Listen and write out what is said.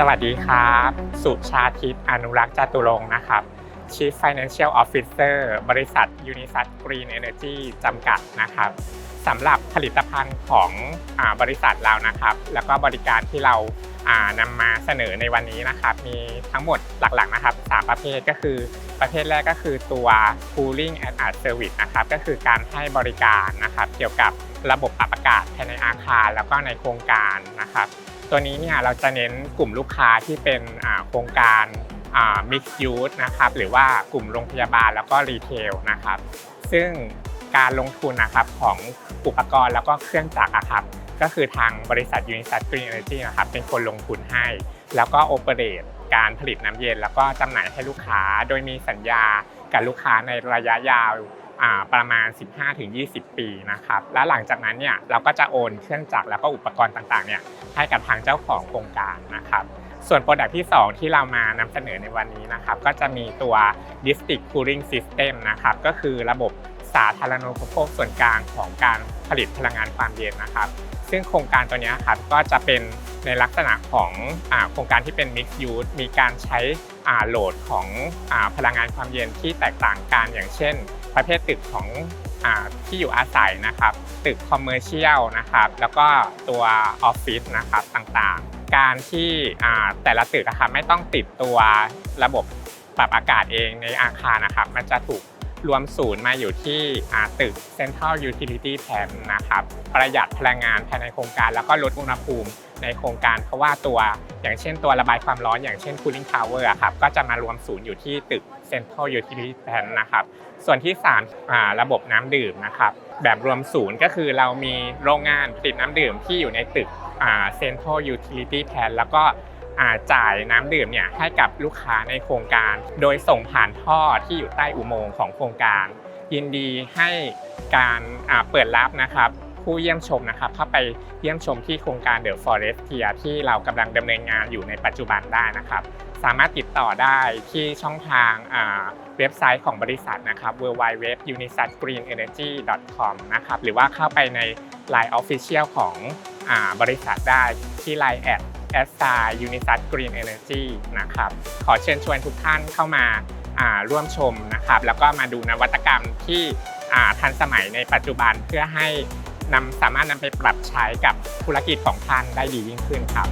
สวัสดีครับ สุชาทิตอนุรักษ์จตุรงค์นะครับ Chief Financial Officer บริษัท Unisat Green Energy จำกัดนะครับสำหรับผลิตภัณฑ์ของอบริษัทเรานะครับ แล้วก็บริการที่เรานำมาเสนอในวันนี้นะครับ มีทั้งหมดหลักๆนะครับสามประเภทก็คือ ประเภทแรกก็คือตัว Cooling and Art Service นะครับ ก็คือการให้บริการนะครับ เกี่ยวกับระบบปรับอากาศภายในอาคาร แล้วก็ในโครงการนะครับ ตัวนี้เนี่ยเราจะเน้นกลุ่มลูกค้าที่เป็นโครงการมิกซ์ยูสนะครับหรือว่ากลุ่มโรงพยาบาลแล้วก็รีเทลนะครับซึ่งการลงทุนนะครับของอุปกรณ์แล้วก็เครื่องจักรอะครับก็คือทางบริษัท Unisat Green Energy นะครับเป็นคนลงทุนให้ แล้วก็โอเปเรตการผลิตน้ำเย็น แล้วก็จำหน่ายให้ลูกค้าโดยมีสัญญากับลูกค้าในระยะยาว ประมาณ 15-20 ปีนะครับและหลังจากนั้นเนี่ยเราก็จะโอนเครื่องจักรแล้วก็อุปกรณ์ต่างๆเนี่ยให้กับทางเจ้าของโครงการนะครับส่วนโปรดักที่ 2 ที่เรามานำเสนอในวันนี้นะครับก็จะมีตัว District Cooling System นะครับก็คือระบบสาธารณูปโภคส่วนกลางของการผลิตพลังงานความเย็นนะครับ ซึ่งโครงการตัวนี้ครับก็จะเป็นในลักษณะของอโครงการที่เป็น Mixed Use มีการใช้โหลดของอพลังงานความเย็นที่แตกต่างกันอย่างเช่น ประเภทตึกของอที่อยู่อาศัยนะครับ ตึกคอมเมอร์เชียลนะครับ แล้วก็ตัวออฟฟิศนะครับต่างๆ การที่แต่ละตึกนะครับไม่ต้องติดตัวระบบปรับอากาศเองในอาคารนะครับ มันจะถูก รวมศูนย์มาอยู่ที่ตึก Central Utility Plan นะครับ ประหยัดพลังงานภายในโครงการ แล้วก็ลดอุณหภูมิในโครงการเพราะว่าตัวอย่างเช่นตัวระบายความร้อนอย่างเช่น cooling tower ครับก็จะมารวมศูนย์อยู่ที่ตึก Central Utility Plan นะครับ ส่วนที่3าระบบน้ำดื่มนะครับ แบบรวมศูนย์ก็คือเรามีโรงงานผลิตน้ำดื่มที่อยู่ในตึก Central Utility Plan แล้วก็ จ่ายน้ำดื่มเนี่ยให้กับลูกค้าในโครงการ โดยส่งผ่านท่อที่อยู่ใต้อุโมงค์ของโครงการ ยินดีให้การเปิดรับนะครับผู้เยี่ยมชมนะครับเข้าไปเยี่ยมชมที่โครงการ The Forest Tier ที่เรากำลังดำเนินงานอยู่ในปัจจุบันได้นะครับ สามารถติดต่อได้ที่ช่องทางเว็บไซต์ของบริษัทนะครับ www.unisatgreenenergy.com นะครับหรือว่าเข้าไปใน Line Official ของอบริษัทได้ที่ Line แอด s t a r Unisat Green Energy นะครับ ขอเชิญชวนทุกท่านเข้ามาาร่วมชมนะครับ แล้วก็มาดูนวัตกรรมที่ทันสมัยในปัจจุบันเพื่อให้นำสามารถนำไปปรับใช้กับธุรกิจของท่านได้ดียิ่งขึ้นครับ